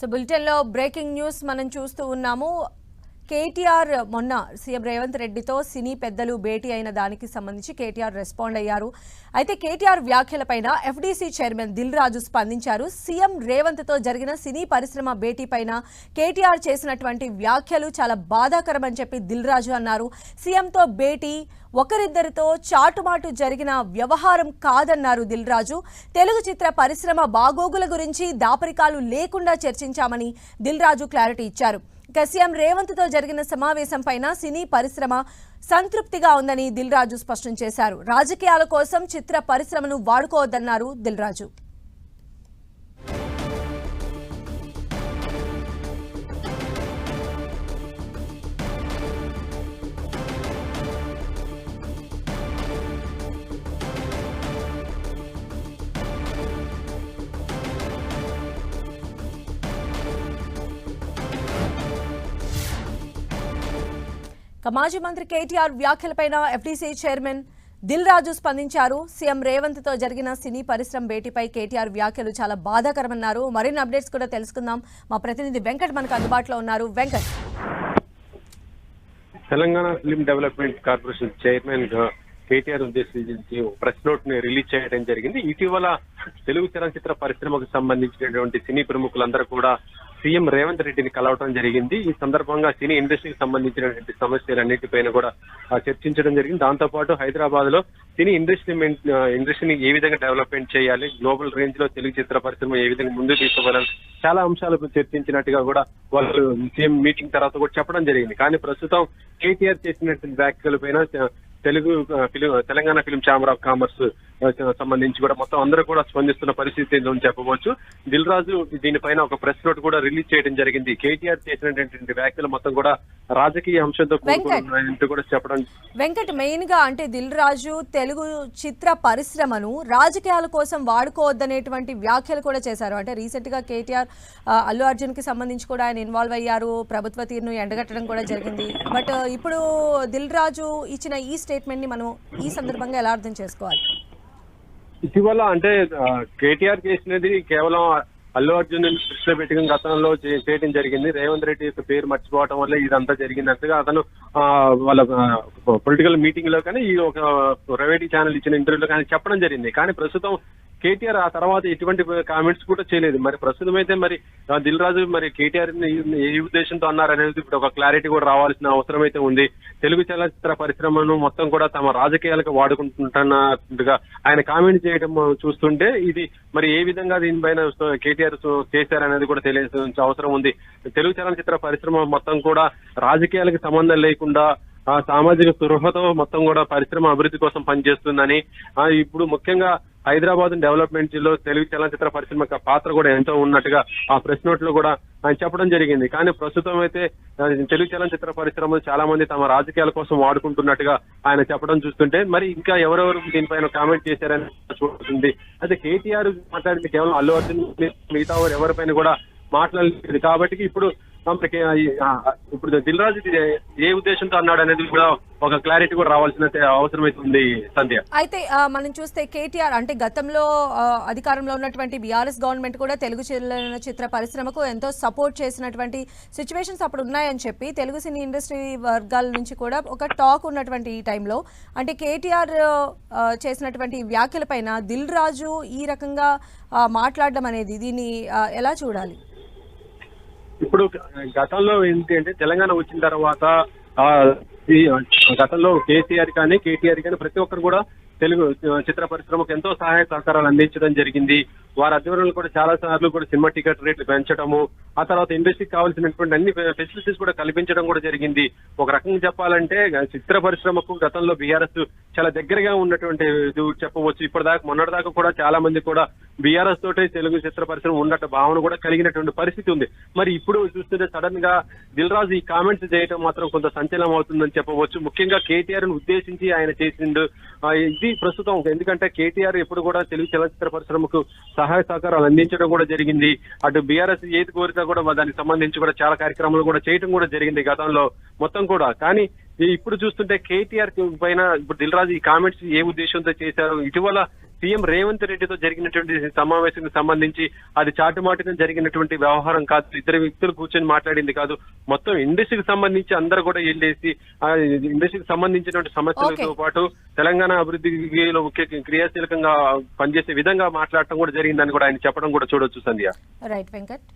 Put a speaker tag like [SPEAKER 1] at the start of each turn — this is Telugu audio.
[SPEAKER 1] సో బులెటిన్లో బ్రేకింగ్ న్యూస్ మనం చూస్తూ ఉన్నాము. కేటీఆర్ మొన్న సీఎం రేవంత్ రెడ్డితో సినీ పెద్దలు భేటీ అయిన దానికి సంబంధించి కేటీఆర్ రెస్పాండ్ అయ్యారు. అయితే కేటీఆర్ వ్యాఖ్యలపైన ఎఫ్డీసీ చైర్మన్ దిల్ రాజు స్పందించారు. సీఎం రేవంత్తో జరిగిన సినీ పరిశ్రమ భేటీ పైన కేటీఆర్ చేసినటువంటి వ్యాఖ్యలు చాలా బాధాకరమని చెప్పి దిల్ రాజు అన్నారు. సీఎంతో భేటీ ఒకరిద్దరితో చాటుమాటు జరిగిన వ్యవహారం కాదన్నారు దిల్ రాజు తెలుగు చిత్ర పరిశ్రమ బాగోగుల గురించి దాపరికాలు లేకుండా చర్చించామని దిల్ రాజు క్లారిటీ ఇచ్చారు. ఇక సీఎం రేవంత్తో జరిగిన సమావేశం పైన సినీ పరిశ్రమ సంతృప్తిగా ఉందని దిల్ రాజు స్పష్టం చేశారు. రాజకీయాల కోసం చిత్ర పరిశ్రమను వాడుకోవద్దన్నారు దిల్ మాజీ మంత్రి కేటీఆర్ వ్యాఖ్యలపైన ఎఫ్డీసీ చైర్మన్ దిల్ రాజు స్పందించారు. సీఎం రేవంత్తో జరిగిన సినీ పరిశ్రమ భేటీపై కేటీఆర్ వ్యాఖ్యలు చాలా బాధాకరమన్నారు. మరిన్ని అప్డేట్స్ కూడా తెలుసుకుందాం. మా ప్రతినిధి వెంకట్ మనకు అందుబాటులో ఉన్నారు. Venkat.
[SPEAKER 2] Telangana film development corporation చైర్మన్గా కేటీఆర్ ఉద్దేశించి ప్రెస్ నోట్ని రిలీజ్ చేయడం జరిగింది. ఇటీవల తెలుగు చలనచిత్ర పరిశ్రమకు సంబంధించినటువంటి సినీ ప్రముఖులందరూ కూడా సీఎం రేవంత్ రెడ్డిని కలవడం జరిగింది. ఈ సందర్భంగా సినీ ఇండస్ట్రీకి సంబంధించినటువంటి సమస్యలన్నిటిపైన కూడా చర్చించడం జరిగింది. దాంతో పాటు హైదరాబాద్లో సినీ ఇండస్ట్రీ ఇండస్ట్రీని ఏ విధంగా డెవలప్మెంట్ చేయాలి గ్లోబల్ రేంజ్లో తెలుగు చిత్ర పరిశ్రమ ఏ విధంగా ముందుకు తీసుకోవాలని చాలా అంశాలకు చర్చించినట్టుగా కూడా వాళ్ళు సీఎం మీటింగ్ తర్వాత కూడా చెప్పడం జరిగింది. కానీ ప్రస్తుతం కేటీఆర్ చేసినటువంటి వ్యాఖ్యల పైన Telugu film Telangana film chamber of commerce సంబంధించి కూడా మొత్తం అందరూ కూడా స్పందిస్తున్న పరిస్థితి చెప్పవచ్చు. దిల్ రాజు దీనిపైన ఒక ప్రెస్ నోట్ కూడా రిలీజ్ చేయడం జరిగింది. కేటీఆర్ చేసినటువంటి వ్యాఖ్యలు మొత్తం కూడా రాజకీయ అంశంతో కూడా చెప్పడం
[SPEAKER 1] వెంకట్ మెయిన్గా అంటే దిల్ రాజు తెలుగు చిత్ర పరిశ్రమను రాజకీయాల కోసం వాడుకోవద్దనేటువంటి వ్యాఖ్యలు కూడా చేశారు. అంటే రీసెంట్గా కేటీఆర్ అల్లు అర్జున్కి సంబంధించి కూడా ఆయన ఇన్వాల్వ్ అయ్యారు. ప్రభుత్వ తీరును ఎండగట్టడం కూడా జరిగింది. బట్ ఇప్పుడు దిల్ రాజు ఇచ్చిన ఈ స్టేట్మెంట్ని మనం ఈ సందర్భంగా ఎలా అర్థం చేసుకోవాలి?
[SPEAKER 2] ఇటీవల అంటే కేటీఆర్ చేసినది కేవలం అల్లు అర్జున్ దృష్టిలో పెట్టుకుని గతంలో చేయడం జరిగింది. రేవంత్ రెడ్డి యొక్క పేరు మర్చిపోవడం వల్ల ఇదంతా జరిగినట్టుగా అతను ఆ, వాళ్ళ పొలిటికల్ మీటింగ్లో కానీ ఈ ఒక ప్రైవేట్ ఛానల్ ఇచ్చిన ఇంటర్వ్యూలో కానీ చెప్పడం జరిగింది. కానీ ప్రస్తుతం కేటీఆర్ ఆ తర్వాత ఎటువంటి కామెంట్స్ కూడా చేయలేదు. మరి ప్రస్తుతం అయితే మరి దిల్ రాజు మరి కేటీఆర్ ఏ ఉద్దేశంతో అన్నారు అనేది ఇప్పుడు ఒక క్లారిటీ కూడా రావాల్సిన అవసరం అయితే ఉంది. తెలుగు చలనచిత్ర పరిశ్రమను మొత్తం కూడా తమ రాజకీయాలకు వాడుకుంటున్నట్టుగా ఆయన కామెంట్ చేయడం చూస్తుంటే ఇది మరి ఏ విధంగా దీనిపైన కేటీఆర్ చేశారనేది కూడా తెలియాల్సిన అవసరం ఉంది. తెలుగు చలనచిత్ర పరిశ్రమ మొత్తం కూడా రాజకీయాలకు సంబంధం లేకుండా సామాజిక స్పృహతో మొత్తం కూడా పరిశ్రమ అభివృద్ధి కోసం పనిచేస్తుందని ఇప్పుడు ముఖ్యంగా హైదరాబాద్ డెవలప్మెంట్లో తెలుగు చలనచిత్ర పరిశ్రమ పాత్ర కూడా ఎంతో ఉన్నట్టుగా ఆ ప్రెస్ నోట్లో కూడా ఆయన చెప్పడం జరిగింది. కానీ ప్రస్తుతం అయితే తెలుగు చలనచిత్ర పరిశ్రమ చాలా మంది తమ రాజకీయాల కోసం వాడుకుంటున్నట్టుగా ఆయన చెప్పడం చూస్తుంటే మరి ఇంకా ఎవరెవరు దీనిపైన కామెంట్ చేశారని చూస్తుంది. అయితే కేటీఆర్ మాట్లాడింది కేవలం అల్లు అర్జున్ మిగతా వారు ఎవరిపైన కూడా మాట్లాడలేదు. కాబట్టి ఇప్పుడు మనకి ఇప్పుడు దిల్రాజు ఏ ఉద్దేశంతో అన్నాడు అనేది కూడా ఒక క్లారిటీ కూడా రావాల్సిన అవసరం అయితే సంధ్య.
[SPEAKER 1] అయితే మనం చూస్తే కేటీఆర్ అంటే గతంలో అధికారంలో ఉన్నటువంటి బీఆర్ఎస్ గవర్నమెంట్ కూడా తెలుగు చిత్ర పరిశ్రమకు ఎంతో సపోర్ట్ చేసినటువంటి సిచ్యువేషన్స్ అప్పుడు ఉన్నాయని చెప్పి తెలుగు సినీ ఇండస్ట్రీ వర్గాల నుంచి కూడా ఒక టాక్ ఉన్నటువంటి ఈ టైంలో అంటే కేటీఆర్ చేసినటువంటి వ్యాఖ్యలపైన దిల్ రాజు ఈ రకంగా మాట్లాడడం అనేది దీన్ని ఎలా చూడాలి?
[SPEAKER 2] ఇప్పుడు గతంలో ఏంటి అంటే తెలంగాణ వచ్చిన తర్వాత గతంలో కేసీఆర్ కానీ కేటీఆర్ కానీ ప్రతి ఒక్కరు కూడా తెలుగు చిత్ర పరిశ్రమకు ఎంతో సహాయ సహకారాలు అందించడం జరిగింది. వారి ఆధ్వర్యంలో కూడా చాలా సార్లు కూడా సినిమా టికెట్ రేట్లు పెంచడము ఆ తర్వాత ఇండస్ట్రీకి కావాల్సినటువంటి అన్ని ఫెసిలిటీస్ కూడా కల్పించడం కూడా జరిగింది. ఒక రకంగా చెప్పాలంటే చిత్ర పరిశ్రమకు గతంలో బీఆర్ఎస్ చాలా దగ్గరగా ఉన్నటువంటి ఇది చెప్పవచ్చు. ఇప్పటిదాకా మొన్నటిదాకా కూడా చాలా మంది కూడా బీఆర్ఎస్ తోటే తెలుగు చిత్ర పరిశ్రమ ఉన్నట్టు భావన కూడా కలిగినటువంటి పరిస్థితి ఉంది. మరి ఇప్పుడు చూస్తుంటే సడన్గా దిల్ రాజు ఈ కామెంట్స్ చేయడం మాత్రం కొంత సంచలనం అవుతుందని చెప్పవచ్చు. ముఖ్యంగా కేటీఆర్ను ఉద్దేశించి ఆయన చేసిండు ఇది ప్రస్తుతం ఎందుకంటే కేటీఆర్ ఎప్పుడు కూడా తెలుగు చలనచిత్ర పరిశ్రమకు సహాయ సహకారాలు అందించడం కూడా జరిగింది. అటు బీఆర్ఎస్ ఏది కోరితే కూడా దానికి సంబంధించి కూడా చాలా కార్యక్రమాలు కూడా చేయడం కూడా జరిగింది గతంలో మొత్తం కూడా. కానీ ఇప్పుడు చూస్తుంటే కేటీఆర్ పైన ఇప్పుడు దిల్ రాజు ఈ కామెంట్స్ ఏ ఉద్దేశంతో చేశారు? ఇటీవల సీఎం రేవంత్ రెడ్డితో జరిగినటువంటి సమావేశానికి సంబంధించి అది చాటుమాటుగా జరిగినటువంటి వ్యవహారం కాదు. ఇద్దరు వ్యక్తులు కూర్చొని మాట్లాడింది కాదు. మొత్తం ఇండస్ట్రీకి సంబంధించి అందరూ కూడా వెళ్ళేసి ఆ ఇండస్ట్రీకి సంబంధించినటువంటి సమస్యలతో పాటు తెలంగాణ అభివృద్ధిలో ముఖ్య క్రియాశీలకంగా పనిచేసే విధంగా మాట్లాడటం కూడా జరిగిందని కూడా ఆయన చెప్పడం కూడా చూడొచ్చు సంధ్య.
[SPEAKER 1] రైట్ వెంకట్